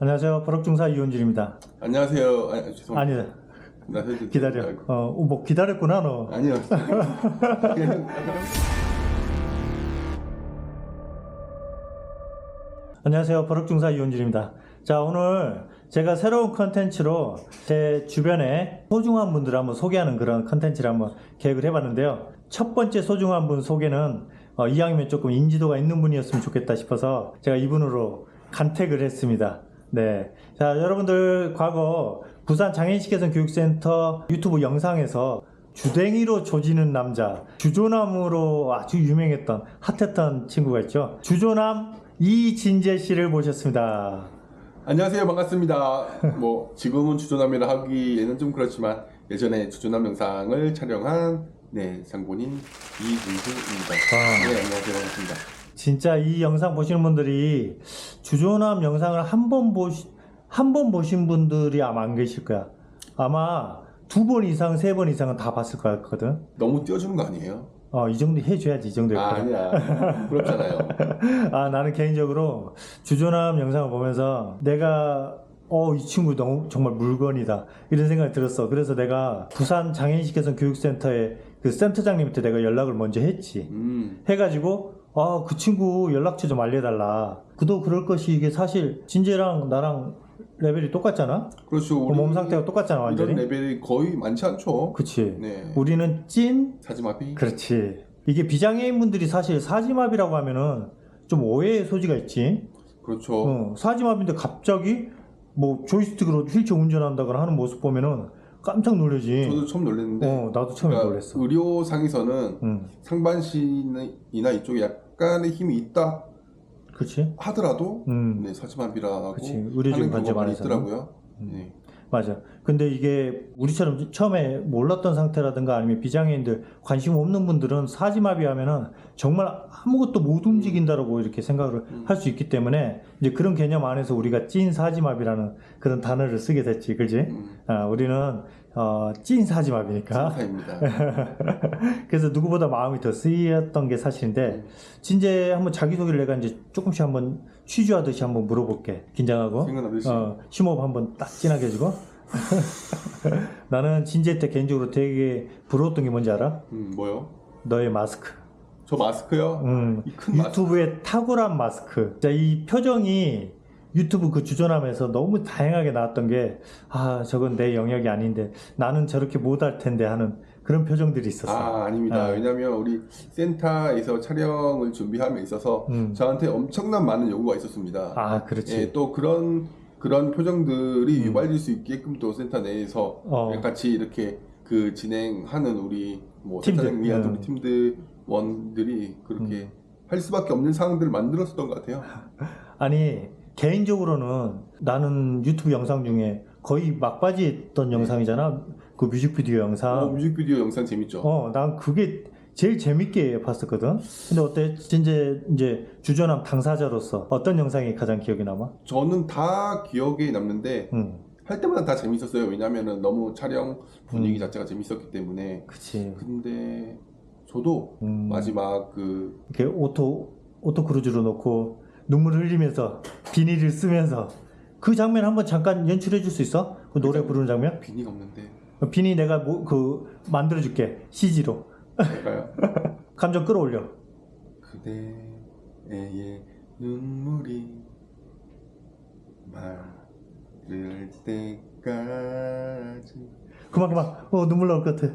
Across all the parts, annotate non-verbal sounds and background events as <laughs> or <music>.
안녕하세요. 버럭중사 이원진입니다. 안녕하세요. 아, 죄송합니다. 아니다. 나 해도 기다려. 아이고. 어, 뭐 기다렸구나 너. 아니요. <laughs> 안녕하세요. 버럭중사 이원진입니다. 자, 오늘 제가 새로운 컨텐츠로 제 주변에 소중한 분들을 한번 소개하는 그런 컨텐츠를 한번 계획을 해봤는데요. 첫 번째 소중한 분 소개는 어, 이왕이면 조금 인지도가 있는 분이었으면 좋겠다 싶어서 제가 이분으로 간택을 했습니다. 네. 자, 여러분들 과거 부산 장애인식개선 교육센터 유튜브 영상에서 주댕이로 조지는 남자, 주조남으로 아주 유명했던 핫했던 친구가 있죠. 주조남 이진재 씨를 모셨습니다. 안녕하세요. 반갑습니다. 뭐 지금은 주조남이라 하기에는 좀 그렇지만 예전에 주조남 영상을 촬영한 네 장본인 이문수입니다. 아. 네 안녕하세요. 반갑습니다. 진짜 이 영상 보시는 분들이 주조남 영상을 한 번 보시 한 번 보신 분들이 아마 안 계실 거야. 아마 두 번 이상, 세 번 이상은 다 봤을 것 같거든. 너무 띄워주는 거 아니에요? 어, 이 정도 해줘야지, 이 정도 아, 했거든. 아니야. 부럽잖아요. <laughs> 아, 나는 개인적으로 주조남 영상을 보면서 내가 어, 이 친구 너무 정말 물건이다. 이런 생각이 들었어. 그래서 내가 부산 장애인식개선 교육센터의 그 센터장님한테 내가 연락을 먼저 했지. 음. 해가지고 아, 그 친구 연락처 좀 알려달라. 그도 그럴 것이 이게 사실 진재랑 나랑 레벨이 똑같잖아? 그렇죠. 그몸 상태가 똑같잖아, 완전히. 이런 레벨이 거의 많지 않죠. 그치. 네. 우리는 찐? 사지마비. 그렇지. 이게 비장애인 분들이 사실 사지마비라고 하면은 좀 오해의 소지가 있지. 그렇죠. 어, 사지마비인데 갑자기 뭐 조이스틱으로 휠체어 운전한다거나 하는 모습 보면은 깜짝 놀라지. 저도 처음 놀랐는데. 어, 나도 처음에 그러니까 놀랐어. 의료 상에서는 응, 상반신이나 이쪽에 약간의 힘이 있다 그렇지. 하더라도 음, 네, 사지마비라고 그치. 하는 경우가. 있더라고요. 음. 네. 맞아. 근데 이게 우리처럼 처음에 몰랐던 상태라든가 아니면 비장애인들 관심 없는 분들은 사지마비 하면은 정말 아무것도 못 움직인다라고 이렇게 생각을 음. 할수 있기 때문에 이제 그런 개념 안에서 우리가 찐 사지마비라는 그런 단어를 쓰게 됐지, 그지? 음, 아, 우리는 어, 찐 사지마비니까. 심사입니다. <laughs> 그래서 누구보다 마음이 더 쓰였던 게 사실인데, 진재 한번 자기소개를 내가 이제 조금씩 한번 취조하듯이 한번 물어볼게. 긴장하고. 어, 심호흡 한번 딱 진하게 해주고. <laughs> 나는 진재 때 개인적으로 되게 부러웠던 게 뭔지 알아? 음, 뭐요? 너의 마스크. 저 마스크요? 음, 이큰 마스크. 유튜브의 탁월한 마스크. 자, 이 표정이 유튜브 그 주전함에서 너무 다양하게 나왔던 게, 아, 저건 내 영역이 아닌데, 나는 저렇게 못할 텐데 하는 그런 표정들이 있었어. 아, 아닙니다. 아. 왜냐면 우리 센터에서 촬영을 준비함에 있어서 음. 저한테 엄청난 많은 요구가 있었습니다. 아, 그렇지. 예, 또 그런 그런 표정들이 음. 유발될 수 있게끔 또 센터 내에서 어. 같이 이렇게 그 진행하는 우리 뭐 팀들. 위한 음. 우리 팀들원들이 그렇게 할 수밖에 없는 상황들을 만들었었던 것 같아요. 아니, 개인적으로는 나는 유튜브 영상 중에 거의 막바지 했던 영상이잖아. 그 뮤직비디오 영상. 어, 뮤직비디오 영상 재밌죠? 어, 난 그게 제일 재밌게 봤었거든. 근데 어때? 진짜 이제 주전함 당사자로서 어떤 영상이 가장 기억에 남아? 저는 다 기억에 남는데 응, 할 때마다 다 재밌었어요. 왜냐면은 너무 촬영 분위기 음. 자체가 재밌었기 때문에. 그치. 근데 저도 음, 마지막 그 이렇게 오토 오토 크루즈로 놓고 눈물을 흘리면서 비닐을 쓰면서 그 장면 한번 잠깐 연출해 줄 수 있어? 그 노래 부르는 장면? 비니가 없는데 비니 내가 뭐, 그 만들어 줄게 CG로? <laughs> 감정 끌어올려. 그대의 눈물이 마를 때까지 그만 그만. 어 눈물 나올 것 같아.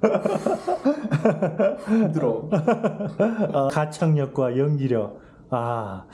<laughs> 힘들어. <laughs> 아, 가창력과 연기력. 아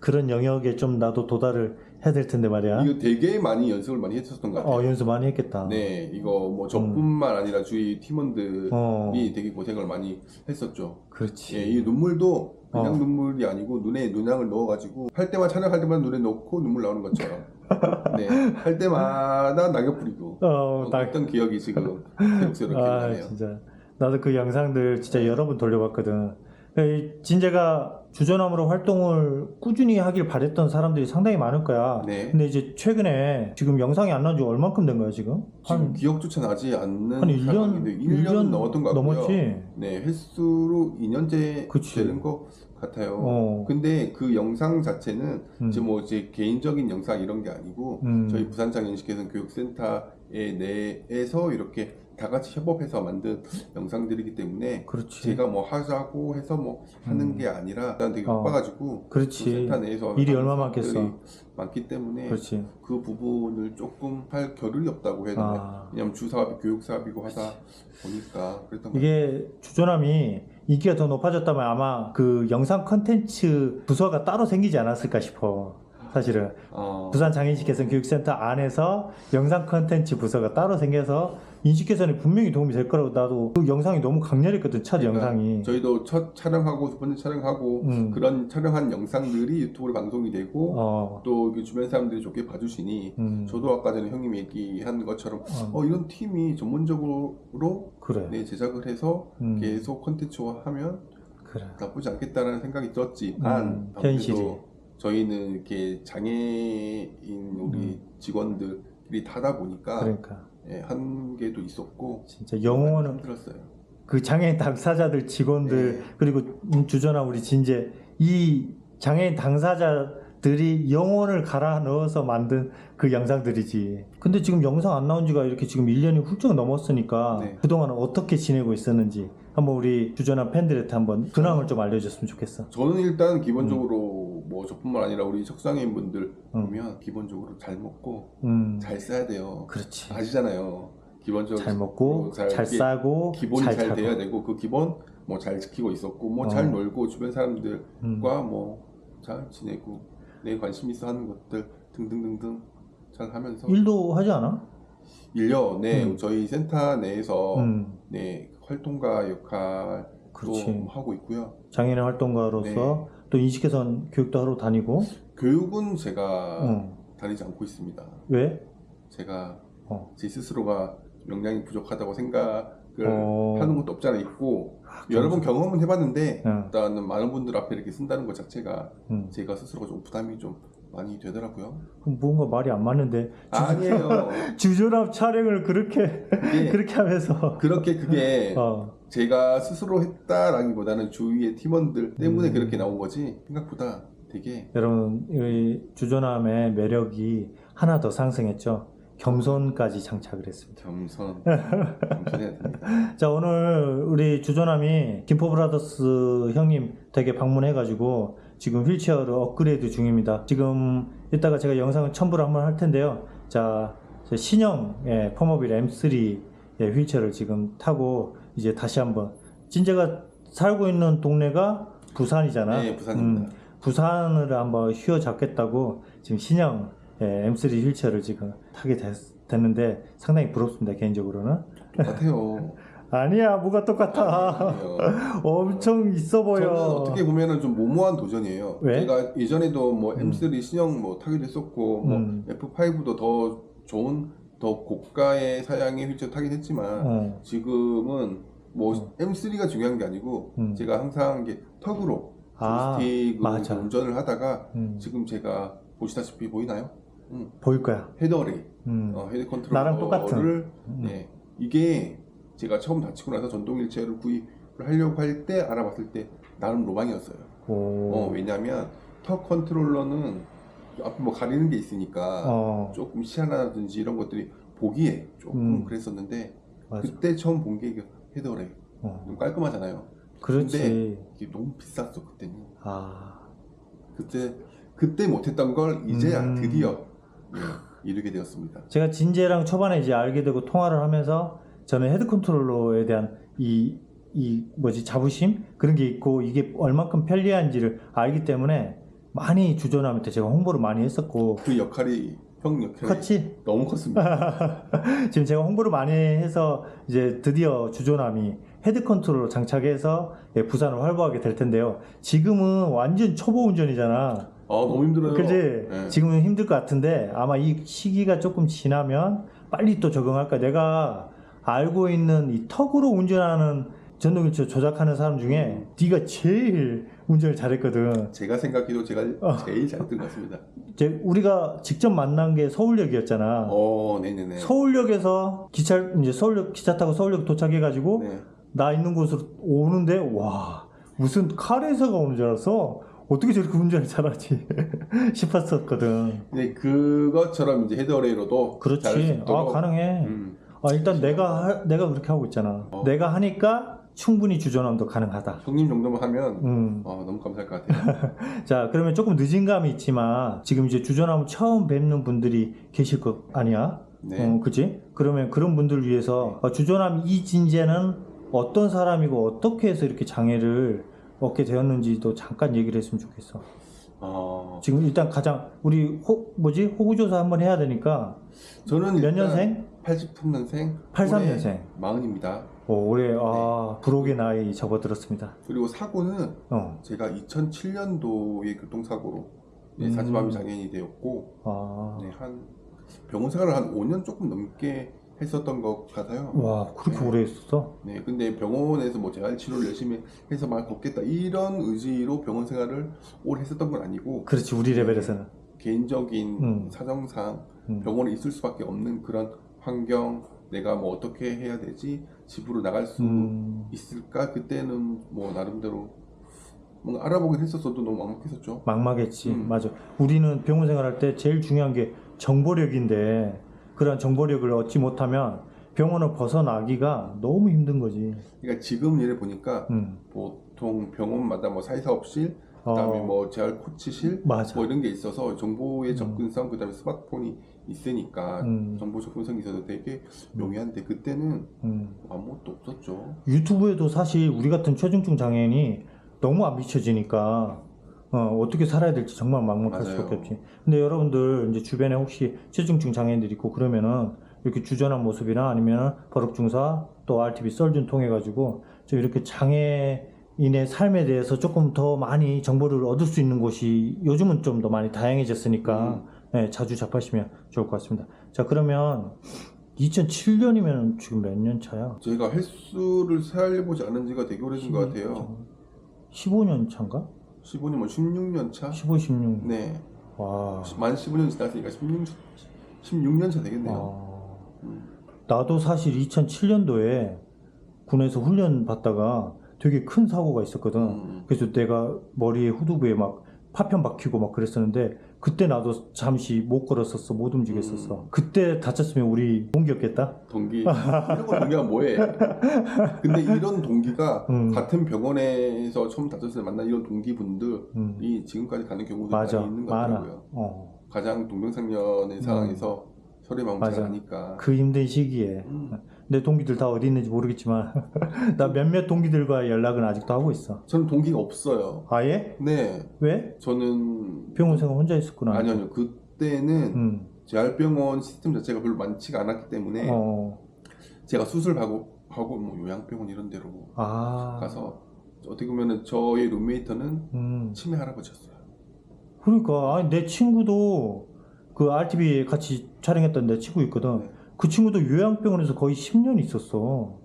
그런 영역에 좀 나도 도달을 해야 될 텐데 말이야. 이거 되게 많이 연습을 많이 했었던 것 같아요. 어 연습 많이 했겠다. 네, 이거 뭐 저뿐만 아니라 주위 팀원들이 어 되게 고생을 많이 했었죠. 그렇지. 예, 이 눈물도 그냥 어. 눈물이 아니고 눈에 눈양을 넣어가지고 할 때마다 촬영할 때마다 눈에 넣고 눈물 나오는 것처럼. <laughs> 네, 할 때마다 낙엽 뿌리고. 어, 어, 나, 어떤 기억이 지금 새록새록 아, 기억나네요. 진짜. 나도 그 영상들 진짜 여러 번 돌려봤거든. 이 진재가 주전함으로 활동을 꾸준히 하길 바랬던 사람들이 상당히 많을 거야. 네. 근데 이제 최근에 지금 영상이 안 나온 지 얼만큼 된 거야, 지금? 지금 한, 기억조차 나지 않는 한 1년, 상황인데 1년, 넘었던 것 같고요. 넘었지? 네, 횟수로 2년째 그치. 되는 것 같아요. 어. 근데 그 영상 자체는 음. 이제 뭐 이제 개인적인 영상 이런 게 아니고 음. 저희 부산장애인식개선 교육센터의 내에서 이렇게 다 같이 협업해서 만든 영상들이기 때문에 그렇지. 제가 뭐 하자고 해서 뭐 하는 음. 게 아니라 일단 되게 어. 바빠가지고 그 그렇지. 센터 내에서 일이 얼마 많겠어. 많기 때문에 그렇지. 그 부분을 조금 할 겨를이 없다고 해야 되나 아. 왜냐면 주 사업이 교육 사업이고 하다 보니까 그랬던 것 이게 주조남이 인기가 더 높아졌다면 아마 그 영상 컨텐츠 부서가 따로 생기지 않았을까 싶어. 사실은. 어, 부산 장애인식 개선 교육센터 안에서 영상 컨텐츠 부서가 따로 생겨서 인식 개선에 분명히 도움이 될 거라고 나도 그 영상이 너무 강렬했거든 첫 그러니까 영상이. 저희도 첫 촬영하고 두 번째 촬영하고 음. 그런 촬영한 영상들이 유튜브로 방송이 되고 어. 또 주변 사람들이 좋게 봐주시니 음. 저도 아까 전에 형님이 얘기한 것처럼 어, 어 이런 팀이 전문적으로 그래. 네, 제작을 해서 음. 계속 콘텐츠화하면 그래. 나쁘지 않겠다라는 생각이 들었지만 음, 현실이. 저희는 이렇게 장애인 우리 직원들이 타다 보니까 음. 그러니까 예, 한계도 있었고 진짜 영혼은 힘들었어요. 그 장애인 당사자들 직원들 네. 그리고 주전아 우리 진재 이 장애인 당사자들이 영혼을 갈아 넣어서 만든 그 영상들이지. 근데 지금 영상 안 나온 지가 이렇게 지금 1년이 훌쩍 넘었으니까 네. 그동안 어떻게 지내고 있었는지 한번 우리 주전아 팬들한테 한번 근황을 좀 알려줬으면 좋겠어. 저는 일단 기본적으로 뭐 저뿐만 아니라 우리 적상인 분들 음. 보면 기본적으로 잘 먹고 음, 잘 써야 돼요. 그렇지. 아시잖아요. 기본적으로 잘 먹고 잘, 이렇게 싸고 기본이 잘, 잘. 돼야 되고 그 기본 뭐 잘 지키고 있었고 뭐 어. 잘 놀고 주변 사람들과 음. 뭐잘 지내고 내 관심 있어 하는 것들 등등등등 잘 하면서 일도 하지 않아? 일려 네 음. 저희 센터 내에서 음, 네 활동가 역할도 그렇지. 하고 있고요. 장애인 활동가로서 네. 또 인식개선 교육도 하러 다니고. 교육은 제가 어. 다니지 않고 있습니다. 왜? 제가 어. 제 스스로가 역량이 부족하다고 생각을 어. 하는 것도 없지 않아 있고 아, 여러 번 경험은 해봤는데 응. 일단은 많은 분들 앞에 이렇게 쓴다는 것 자체가 음. 제가 스스로가 좀 부담이 좀 많이 되더라고요. 그럼 뭔가 말이 안 맞는데 아니에요. <laughs> 주전압 촬영을 그렇게 그렇게 하면서 그렇게 그게 어, 제가 스스로 했다라기보다는 주위의 팀원들 때문에 음. 그렇게 나온 거지 생각보다 되게 여러분 이 주전함의 매력이 하나 더 상승했죠. 겸손까지 장착을 했습니다. 겸손 <laughs> 겸손해야 됩니다. 자 오늘 우리 주전함이 김포 브라더스 형님 댁에 방문해가지고 지금 휠체어를 업그레이드 중입니다. 지금 이따가 제가 영상을 첨부를 한번 할 텐데요. 자제 신형 예, 펌어빌 M3 예, 휠체어를 지금 타고 이제 다시 한번 진제가 살고 있는 동네가 부산이잖아. 네, 부산입니다. 음, 부산을 한번 휘어잡겠다고 지금 신형 예, M3 휠체어를 지금 타게 됐, 됐는데 상당히 부럽습니다 개인적으로는. 똑같아요. <laughs> 아니야 뭐가 똑같아 아니에요. <laughs> 엄청 있어 보여 저는 어떻게 보면은 좀 모모한 도전이에요. 왜? 제가 예전에도 뭐 음. M3 신형 뭐 타기도 했었고 뭐 음. F5도 더 좋은 더 고가의 사양의 휠체어 타긴 했지만 어, 지금은 뭐 어. M3가 중요한 게 아니고 음. 제가 항상 이게 턱으로 아, 스틱으로 맞아. 운전을 하다가 음, 지금 제가 보시다시피 보이나요? 음, 보일 거야 헤더레이 음, 어, 헤드 컨트롤러를 나랑 똑같은. 음. 네, 이게 제가 처음 다치고 나서 전동 휠체어를 구입을 하려고 할 때 알아봤을 때 나름 로망이었어요. 오, 어, 왜냐면 턱 컨트롤러는 앞에 뭐 가리는 게 있으니까 어, 조금 시야라든지 이런 것들이 보기에 조금 음. 그랬었는데 맞아 그때 처음 본 게 헤더레이 어, 좀 깔끔하잖아요. 그렇지 이게 너무 비쌌어 그때는. 아 그때 그때 못했던 걸 이제야 음. 드디어 예, 이루게 되었습니다. 제가 진재랑 초반에 이제 알게 되고 통화를 하면서 저는 헤드 컨트롤러에 대한 이, 이 뭐지 자부심 그런 게 있고 이게 얼만큼 편리한지를 알기 때문에 많이 주전함한테 제가 홍보를 많이 했었고 그 역할이 형 역할이 컸지? 너무 컸습니다. <laughs> 지금 제가 홍보를 많이 해서 이제 드디어 주조남이 헤드 컨트롤러 장착해서 예, 부산을 활보하게 될 텐데요. 지금은 완전 초보 운전이잖아. 아 너무 힘들어요. 그지? 예. 지금은 힘들 것 같은데 아마 이 시기가 조금 지나면 빨리 또 적응할까. 내가 알고 있는 이 턱으로 운전하는 전동휠체어 조작하는 사람 중에 네가 제일 운전을 잘했거든. 제가 생각해도 제가 어. 제일 잘했던 것 같습니다. 이제 우리가 직접 만난 게 서울역이었잖아. 어, 네네네. 서울역에서 기차 이제 서울역 기차 타고 서울역 도착해가지고 네. 나 있는 곳으로 오는데 와 무슨 카레에서가 오는 줄 알았어. 어떻게 저렇게 운전을 잘하지 <laughs> 싶었었거든. 근데 그것처럼 이제 헤드레이로도 수 그렇지. 아 가능해. 음, 아 일단 내가 하- 내가 그렇게 하고 있잖아. 어. 내가 하니까 충분히 주전함도 가능하다. 형님 정도만 하면 음. 어, 너무 감사할 것 같아요. <laughs> 자 그러면 조금 늦은 감이 있지만 지금 이제 주전함 처음 뵙는 분들이 계실 것 아니야? 네. 어, 그지? 그러면 그런 분들을 위해서 어, 주전함 이진재는 어떤 사람이고 어떻게 해서 이렇게 장애를 얻게 되었는지도 잠깐 얘기를 했으면 좋겠어. 어, 지금 일단 가장 우리 호 뭐지 호구조사 한번 해야 되니까 저는 몇 년생? 83년생, 83년생. 마흔입니다. 오, 올해 아 부록의 나이 접어들었습니다. 그리고 사고는 어, 제가 2007년도에 교통사고로 네, 음. 사지마비 장애인이 되었고 아, 네, 한 병원 생활을 한 5년 조금 넘게 했었던 것 같아요. 와 그렇게 네. 오래 했었어? 네, 근데 병원에서 뭐 재활 치료를 열심히 해서 막 걷겠다 이런 의지로 병원 생활을 오래 했었던 건 아니고 그렇지 우리 레벨에서는. 개인적인 음. 사정상 음. 병원에 있을 수밖에 없는 그런 환경, 내가 뭐 어떻게 해야 되지, 집으로 나갈 수 음, 있을까? 그때는 뭐 나름대로 뭔가 알아보긴 했었어도 너무 막막했었죠. 막막했지. 음. 맞아. 우리는 병원 생활할 때 제일 중요한 게 정보력인데 그런 정보력을 얻지 못하면 병원을 벗어나기가 너무 힘든 거지. 그러니까 지금 예를 보니까 음. 보통 병원마다 뭐 사회사업실, 그다음에 어, 뭐 재활 코치실, 맞아. 뭐 이런 게 있어서 정보의 음. 접근성, 그다음에 스마트폰이 있으니까 음. 정보 접근성이 있어서 되게 용이한데 그때는 음. 아무것도 없었죠. 유튜브에도 사실 우리 같은 최중증 장애인이 너무 안 비춰지니까 어, 어떻게 살아야 될지 정말 막막할. 수밖에 없지. 근데 여러분들 이제 주변에 혹시 최중증 장애인들 있고 그러면은 이렇게 주전한 모습이나 아니면 버럭중사 또 RTV 썰준 통해 가지고 좀 이렇게 장애 인의 삶에 대해서 조금 더 많이 정보를 얻을 수 있는 곳이 요즘은 좀 더 많이 다양해졌으니까 음. 네, 자주 접하시면 좋을 것 같습니다. 자 그러면 2007년이면 지금 몇 년 차야? 제가 횟수를 세알려보지 않은 지가 되게 오래된 것 같아요. 15년 차인가? 15년, 뭐 16년 차? 15, 16. 네. 와. 만 15년 지났으니까 16, 16년 차 되겠네요. 아. 음. 나도 사실 2007년도에 군에서 훈련 받다가 되게 큰 사고가 있었거든. 음. 그래서 내가 머리에 후두부에 막 파편 박히고 막 그랬었는데 그때 나도 잠시 못 걸었었어, 못 움직였었어. 음. 그때 다쳤으면 우리 동기였겠다. 동기. <laughs> 이런 거 동기가 뭐해? 근데 이런 동기가 음. 같은 병원에서 처음 다쳤을 때 만난 이런 동기분들이 음. 지금까지 가는 경우도 맞아, 많이 있는 것. 같더라고요. 어. 가장 동병상련의 상황에서 서로의 마음 잘. 아니까. 그 힘든 시기에 음. 내 동기들 다 어디 있는지 모르겠지만 <laughs> 나 몇몇 동기들과 연락은 아직도 하고 있어. 저는 동기가 없어요. 아예? 네. 왜? 저는 병원 생활 혼자 있었구나. 아니요, 아니요. 그때는 음. 재활병원 시스템 자체가 별로 많지가 않았기 때문에 어. 제가 수술하고 하고 뭐 요양병원 이런 데로 아. 가서 어떻게 보면은 저의 룸메이터는 음. 치매 할아버지였어요. 그러니까 아니 내 친구도 그 RTV 같이 촬영했던 내 친구 있거든. 네. 그 친구도 요양병원에서 거의 10년 있었어.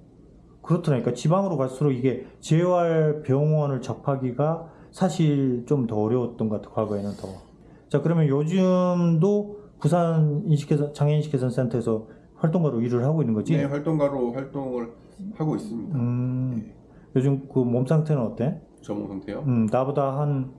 그렇더라니까 지방으로 갈수록 이게 재활병원을 접하기가 사실 좀 더 어려웠던 것 같아 과거에는 더. 자 그러면 요즘도 부산 인식개선 장애인 식개선 센터에서 활동가로 일을 하고 있는 거지? 네, 활동가로 활동을 하고 있습니다. 음, 네. 요즘 그 몸 상태는 어때? 저 몸 상태요. 음, 나보다 한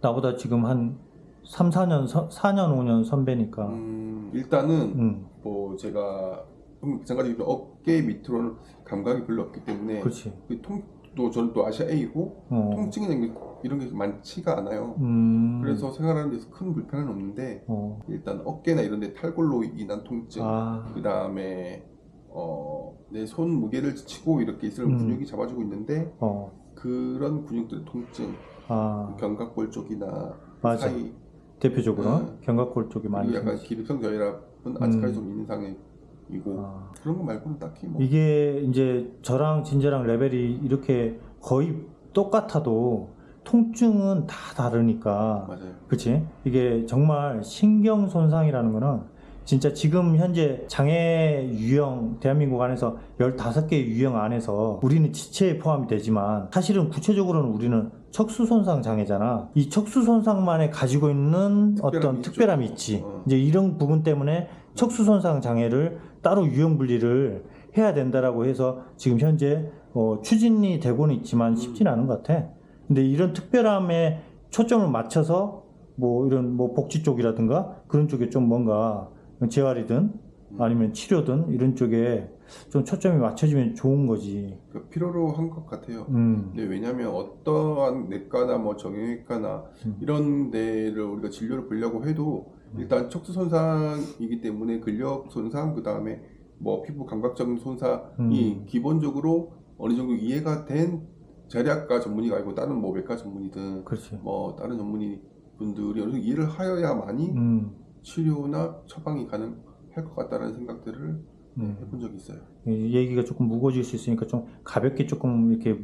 나보다 지금 한 3, 4년 4년 5년 선배니까. 음, 일단은 음. 뭐 제가 좀 마찬가지로 어깨 밑으로는 감각이 별로 없기 때문에 그렇지. 그 통도 저는 또 아시아 A고 어. 통증이나 이런 게- 이런 게 많지가 않아요. 음. 그래서 생활하는 데서 큰 불편은 없는데 어. 일단 어깨나 이런 데 탈골로 인한 통증 아. 그 다음에 어, 내 손 무게를 치고 이렇게 있을 음. 근육이 잡아주고 있는데 어. 그런 근육들의 통증 아. 견갑골 쪽이나 맞아. 사이 대표적으로 네. 견갑골 쪽이 많이 약간. 기립성 저혈압은 아직까지 음. 좀 있는 상황이고 아. 그런 거 말고는 딱히 뭐 이게 이제 저랑 진재랑 레벨이 이렇게 거의 똑같아도 통증은 다 다르니까 맞아요. 그치? 이게 정말 신경 손상이라는 거는 진짜 지금 현재 장애 유형 대한민국 안에서 15개 유형 안에서 우리는 지체에 포함이 되지만 사실은 구체적으로는 우리는 척수 손상 장애잖아. 이 척수 손상만에 가지고 있는 특별함이 어떤 있죠. 특별함이 있지. 어. 이제 이런 부분 때문에 척수 손상 장애를 따로 유형 분리를 해야 된다라고 해서 지금 현재 어, 추진이 되고는 있지만 쉽지는 않은 것 같아. 근데 이런 특별함에 초점을 맞춰서 뭐 이런 뭐 복지 쪽이라든가 그런 쪽에 좀 뭔가 재활이든 아니면 치료든 이런 쪽에 좀 초점이 맞춰지면 좋은 거지. 그 필요로 한 것 같아요. 음, 네, 왜냐하면 어떠한 내과나 뭐 정형외과나 음. 이런 데를 우리가 진료를 보려고 해도 일단 척수 손상이기 때문에 근력 손상 그 다음에 뭐 피부 감각적인 손상이 음. 기본적으로 어느 정도 이해가 된 재래학과 전문의가 아니고 다른 뭐 외과 전문의든 그렇지. 뭐 다른 전문의 분들이 어느 정도 이해를 하여야만이 음, 치료나 처방이 가능할 것 같다는 생각들을 음. 해본 적이 있어요. 이 얘기가 조금 무거워질 수 있으니까 좀 가볍게 조금 이렇게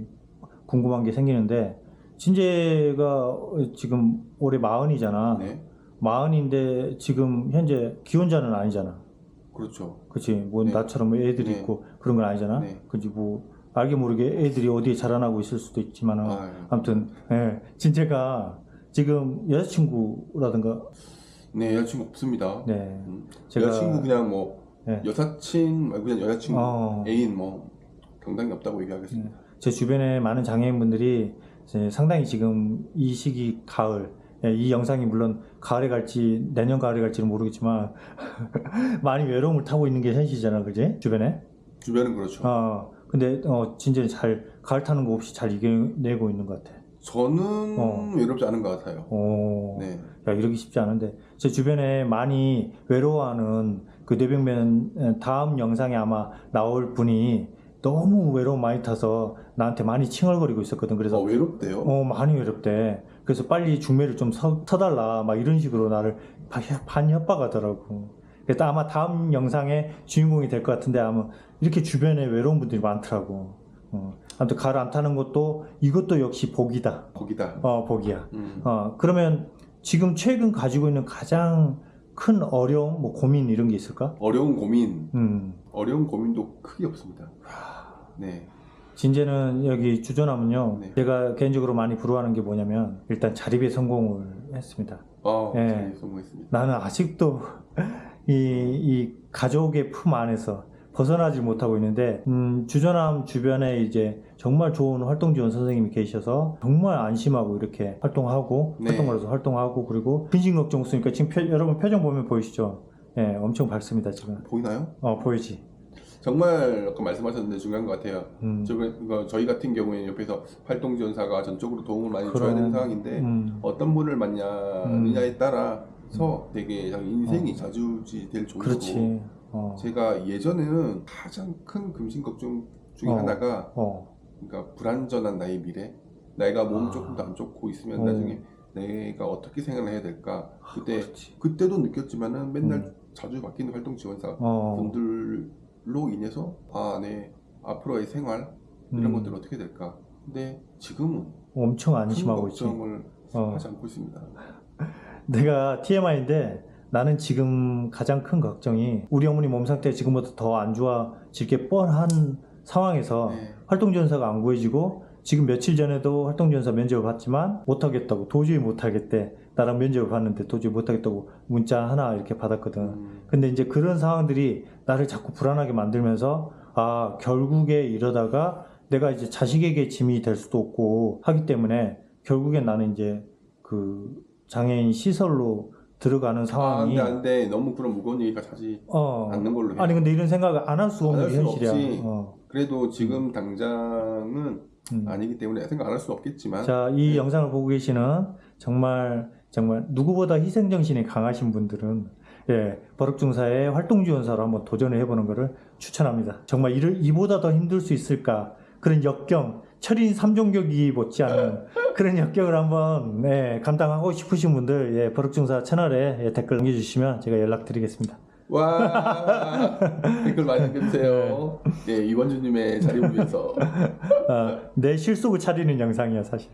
궁금한 게 생기는데 진재가 지금 올해 마흔이잖아. 네, 마흔인데 지금 현재 기혼자는 아니잖아. 그렇죠. 그치? 뭐 네. 나처럼 애들이 네. 있고 그런 건 아니잖아. 네. 그지 뭐 알게 모르게 애들이 어디에 자라나고 있을 수도 있지만은 아, 아무튼 예, 진재가 지금 여자친구라든가 네, 여자친구 없습니다. 네 음, 제가 여자친구 그냥 뭐 네. 여사친 말고 그냥 여자친구 어. 애인 뭐 당당히 없다고 얘기하겠습니다. 제 주변에 많은 장애인분들이 이제 상당히 지금 이 시기 가을 예, 이 영상이 물론 가을에 갈지 내년 가을에 갈지는 모르겠지만 <laughs> 많이 외로움을 타고 있는 게 현실이잖아 그지 주변에 주변은 그렇죠. 어 근데 어 진짜 잘 가을 타는 거 없이 잘 이겨내고 있는 것 같아 저는 어. 외롭지 않은 것 같아요. 오 네, 야 이러기 쉽지 않은데 제 주변에 많이 외로워하는 그 뇌병면 다음 영상에 아마 나올 분이 너무 외로움 많이 타서 나한테 많이 칭얼거리고 있었거든 그래서 어, 외롭대요. 어 많이 외롭대 그래서 빨리 중매를 좀 서, 서달라 막 이런 식으로 나를 바- 반협박하더라고 그래서 아마 다음 영상의 주인공이 될 것 같은데 아마 이렇게 주변에 외로운 분들이 많더라고 어. 아무튼 가을 안 타는 것도 이것도 역시 복이다 거기다. 어 복이야 음. 어, 그러면 지금 최근 가지고 있는 가장 큰 어려움, 뭐 고민 이런 게 있을까? 어려운 고민, 음, 어려운 고민도 크게 없습니다. 네, 진재는 여기 주전하면요. 네. 제가 개인적으로 많이 부러워하는 게 뭐냐면 일단 자립에 성공을 했습니다. 어, 네. 잘 성공했습니다. 나는 아직도 <laughs> 이, 이 가족의 품 안에서 벗어나질 못하고 있는데 음, 주전함 주변에 이제 정말 좋은 활동 지원 선생님이 계셔서 정말 안심하고 이렇게 활동하고 네. 활동가로서 활동하고 그리고 근심 걱정 없으니까 지금 표- 여러분 표정 보면 보이시죠? 예, 엄청 밝습니다 지금. 보이나요? 어 보이지? 정말 아까 말씀하셨는데 중요한 것 같아요. 음, 저, 그, 저희 같은 경우에 옆에서 활동 지원사가 전적으로 도움을 많이 줘야 그럼. 되는 상황인데 음, 어떤 분을 만나느냐에 따라서 되게 인생이 어. 좌지우지 될 정도로 그렇지. 어, 제가 예전에는 가장 큰 금신 걱정 중에 어. 하나가 어, 그러니까 불안전한 나의 미래 내가 몸 아. 조금 더안 좋고 있으면 어. 나중에 내가 어떻게 생활을 해야 될까 그때 그렇지. 그때도 느꼈지만은 맨날 음. 자주 바뀌는 활동 지원사 어, 분들로 인해서 아내 앞으로의 생활 이런 음, 것들 어떻게 될까 근데 지금은 엄청 큰 안심하고 있지. 걱정을 어. 하지 않고 있습니다 <laughs> 내가 TMI인데 나는 지금 가장 큰 걱정이 우리 어머니 몸 상태가 지금보다 더안 좋아질 게 뻔한 상황에서 네. 활동전사가 안 구해지고 지금 며칠 전에도 활동전사 면접을 봤지만 못 하겠다고 도저히 못 하겠대 나랑 면접을 봤는데 도저히 못 하겠다고 문자 하나 이렇게 받았거든 음, 근데 이제 그런 상황들이 나를 자꾸 불안하게 만들면서 아 결국에 이러다가 내가 이제 자식에게 짐이 될 수도 없고 하기 때문에 결국엔 나는 이제 그 장애인 시설로 들어가는 아 상황이 안돼 안돼 너무 그런 무거운 얘기가 자지 어 않는 걸로 해요 아니 근데 이런 생각을 안 할 수 없는 안할 게 수는 현실이야 없지. 어. 그래도 지금 당장은 음. 아니기 때문에 생각 안 할 수 없겠지만 자, 이 네. 영상을 보고 계시는 정말 정말 누구보다 희생 정신이 강하신 분들은 예, 버럭중사의 활동 지원사로 한번 도전을 해보는 것을 추천합니다. 정말 이를 이보다 더 힘들 수 있을까 그런 역경 철인 삼종격이 못지않은 그런 역경을 한번 예, 감당하고 싶으신 분들 예, 버럭중사 채널에 예, 댓글 남겨주시면 제가 연락드리겠습니다. 와. 댓글 많이 남겨주세요. 네. 이원주님의 자리를 위해서. 아, 내 실속을 차리는 영상이야 사실.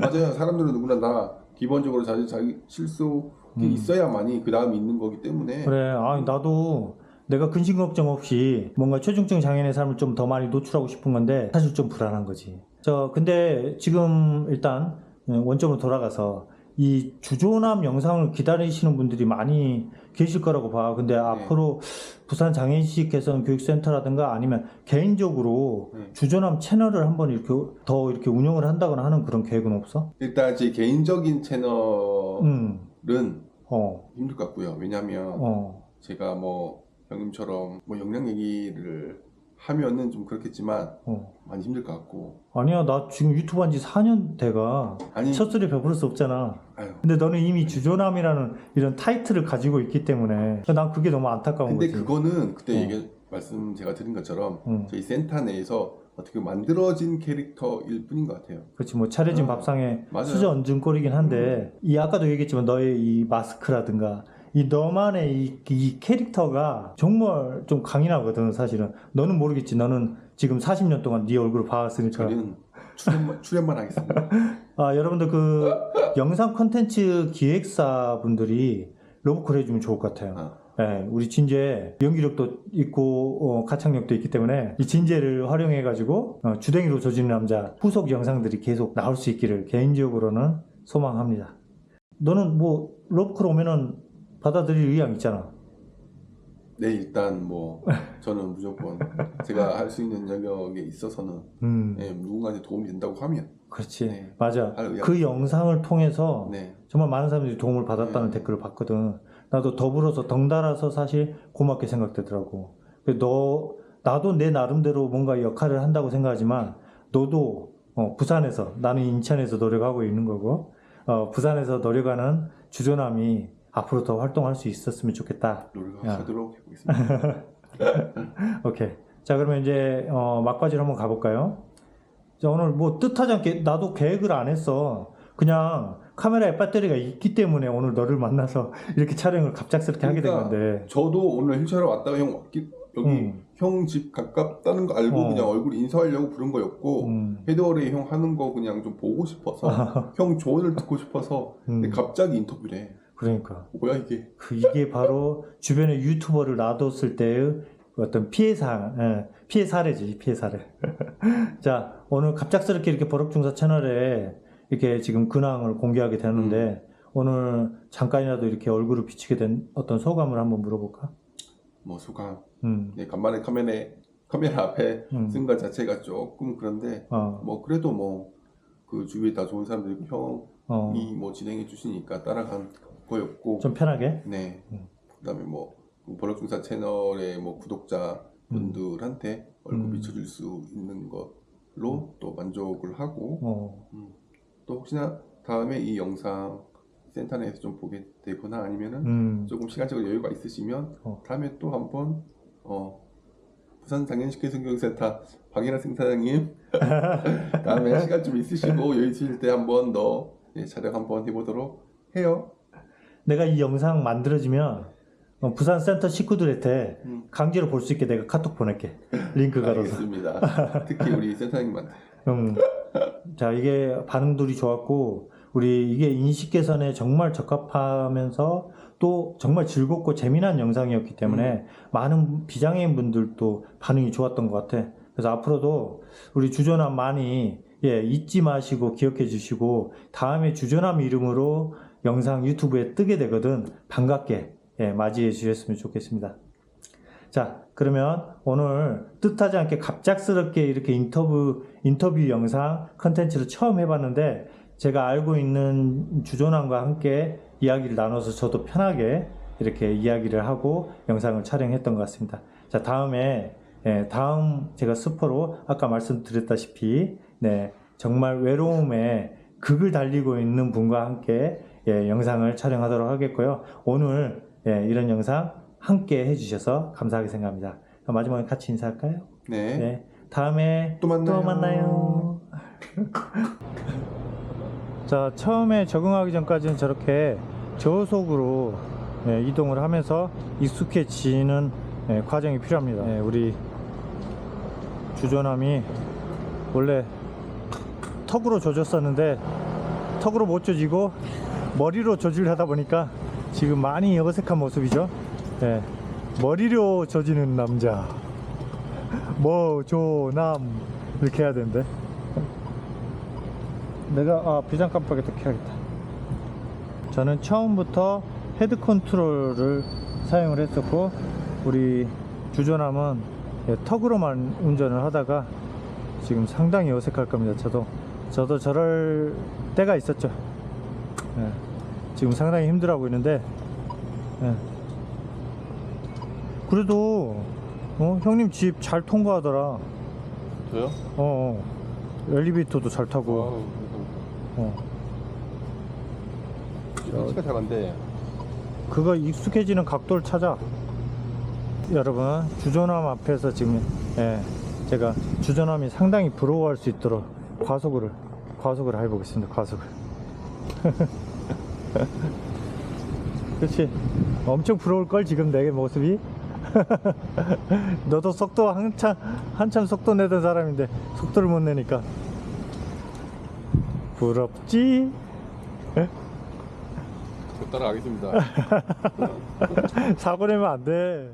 맞아요. 사람들은 누구나 다 기본적으로 자기, 자기 실속이 음. 있어야만이 그 다음이 있는 거기 때문에. 그래, 아 나도 내가 근심 걱정 없이 뭔가 최중증 장애인의 삶을 좀 더 많이 노출하고 싶은 건데 사실 좀 불안한 거지. 저 근데 지금 일단 원점으로 돌아가서 이 주조남 영상을 기다리시는 분들이 많이 계실 거라고 봐. 근데 네. 앞으로 부산 장애인식 개선 교육센터라든가 아니면 개인적으로 네. 주조남 채널을 한번 이렇게 더 이렇게 운영을 한다거나 하는 그런 계획은 없어? 일단 제 개인적인 채널은 음, 어, 힘들 것 같고요. 왜냐하면 어, 제가 뭐 형님처럼 뭐 역량 얘기를 하면은 좀 그렇겠지만 어. 많이 힘들 것 같고 아니야, 나 지금 유튜브 한 지 4년 돼가 아니 첫 소리 베풀 수 없잖아. 아유 근데 너는 이미 주조남이라는 이런 타이틀을 가지고 있기 때문에 난 그게 너무 안타까운 근데 거지. 그거는 그때 어. 얘기 말씀 제가 드린 것처럼 응. 저희 센터 내에서 어떻게 만들어진 캐릭터일 뿐인 것 같아요. 그렇지 뭐 차려진 어, 밥상에. 음. 수저 얹은 꼴이긴 한데 이 아까도 얘기했지만 너의 이 마스크라든가 이 너만의 이, 이 캐릭터가 정말 좀 강인하거든 사실은. 너는 모르겠지. 너는 지금 40년 동안 네 얼굴을 봐왔으니까. 저는 출연만, 출연만 하겠습니다. <laughs> 아 여러분들 그 영상 콘텐츠 기획사 분들이 로보콜 해주면 좋을 것 같아요. 아, 예, 우리 진재 연기력도 있고 어, 가창력도 있기 때문에 이 진재를 활용해 가지고 어, 주댕이로 조지는 남자 후속 영상들이 계속 나올 수 있기를 개인적으로는 소망합니다. 너는 뭐 로브콜 오면은 받아들일 의향 있잖아. 네 일단 뭐 <laughs> 저는 무조건 제가 할 수 있는 영역에 있어서는 음, 네, 누군가한테 도움이 된다고 하면 그렇지. 네. 맞아. 할 의향. 그 영상을 통해서 네 정말 많은 사람들이 도움을 받았다는 네. 댓글을 봤거든. 나도 더불어서 덩달아서 사실 고맙게 생각되더라고. 그너 나도 내 나름대로 뭔가 역할을 한다고 생각하지만 너도 어, 부산에서 나는 인천에서 노력하고 있는 거고 어, 부산에서 노력하는 주조남이 앞으로 더 활동할 수 있었으면 좋겠다. 노력하도록 해보겠습니다. <laughs> 오케이. 자 그러면 이제 어, 막바지로 한번 가볼까요? 자, 오늘 뭐 뜻하지 않게 나도 계획을 안 했어. 그냥 카메라에 배터리가 있기 때문에 오늘 너를 만나서 <laughs> 이렇게 촬영을 갑작스럽게 하게 된 그러니까 건데. 저도 오늘 힐차러 왔다가 형 왔기, 여기 음. 형집 가깝다는 거 알고 어. 그냥 얼굴 인사하려고 부른 거였고 음. 헤드월에 형 하는 거 그냥 좀 보고 싶어서 <laughs> 형 조언을 듣고 싶어서 음. 근데 갑자기 인터뷰래 그러니까. 뭐야 이게? 그 이게 바로 주변에 유튜버를 놔뒀을 때의 어떤 피해 사 예, 피해 사례지 피해 사례. <laughs> 자 오늘 갑작스럽게 이렇게 버럭중사 채널에 이렇게 지금 근황을 공개하게 되는데 오늘 잠깐이라도 이렇게 얼굴을 비치게 된 어떤 소감을 한번 물어볼까? 뭐 수강 음, 네, 간만에 카메라에 카메라 앞에 음. 쓴것 자체가 조금 그런데 어, 뭐 그래도 뭐 그 주위에 다 좋은 사람들이 어, 형이 뭐 진행해 주시니까 따라간 거였고 좀 편하게. 네 음. 그다음에 뭐 버럭중사 채널의 뭐 구독자 분들한테 얼굴 음. 비춰줄 수 있는 걸로 또 만족을 하고 어, 또 혹시나 다음에 이 영상 센터 내에서 좀 보게 되거나 아니면은 음, 조금 시간적으로 여유가 있으시면 어. 다음에 또 한번 어 부산 장년식혜성교육센터 박인하 센터장님 다음에 시간 좀 있으시고 여유 있으실 때 한번 더 예, 촬영 한번 해보도록 해요. 내가 이 영상 만들어지면 어, 부산 센터 식구들한테 음. 강제로 볼 수 있게 내가 카톡 보낼게. 링크 걸어서. 알겠습니다. 특히 우리 센터장님한테 <laughs> 음. 자, 이게 반응들이 좋았고, 우리 이게 인식 개선에 정말 적합하면서 또 정말 즐겁고 재미난 영상이었기 때문에 많은 비장애인 분들도 반응이 좋았던 것 같아. 그래서 앞으로도 우리 주전함 많이 예, 잊지 마시고 기억해 주시고 다음에 주전함 이름으로 영상 유튜브에 뜨게 되거든 반갑게 예, 맞이해 주셨으면 좋겠습니다. 자, 그러면 오늘 뜻하지 않게 갑작스럽게 이렇게 인터뷰, 인터뷰 영상 컨텐츠를 처음 해봤는데 제가 알고 있는 주전함과 함께 이야기를 나눠서 저도 편하게 이렇게 이야기를 하고 영상을 촬영했던 것 같습니다. 자, 다음에, 예, 다음 제가 스포로 아까 말씀드렸다시피, 네, 정말 외로움에 극을 달리고 있는 분과 함께 예, 영상을 촬영하도록 하겠고요. 오늘 예, 이런 영상 함께 해주셔서 감사하게 생각합니다. 마지막에 같이 인사할까요? 네. 네. 다음에 또 만나요. 만나요. <laughs> 자, 처음에 적응하기 전까지는 저렇게 저속으로 예, 이동을 하면서 익숙해지는 예, 과정이 필요합니다. 예, 우리 주조남이 원래 턱으로 조졌었는데 턱으로 못 조지고 머리로 조지를 하다 보니까 지금 많이 어색한 모습이죠. 예, 머리로 조지는 남자. 뭐, 조, 남. 이렇게 해야 되는데. 내가, 아, 비상 깜빡이 또 켜야겠다. 저는 처음부터 헤드 컨트롤을 사용을 했었고 우리 주전함은 예, 턱으로만 운전을 하다가 지금 상당히 어색할 겁니다. 저도 저도 저럴 때가 있었죠. 예, 지금 상당히 힘들어하고 있는데 예. 그래도 어, 형님 집 잘 통과하더라. 저요? 어, 어. 엘리베이터도 잘 타고. 와우, 어. 위치가 잘 안 돼. 그거 익숙해지는 각도를 찾아. 여러분, 주전함 앞에서 지금, 예, 제가 주전함이 상당히 부러워할 수 있도록 과속을, 과속을 해보겠습니다. 과속을. <laughs> <laughs> 그렇지. 엄청 부러울걸, 지금 내 모습이? <laughs> 너도 속도 한참, 한참 속도 내던 사람인데, 속도를 못 내니까. 부럽지? 저 따라가겠습니다. <laughs> 사고 내면 안 돼.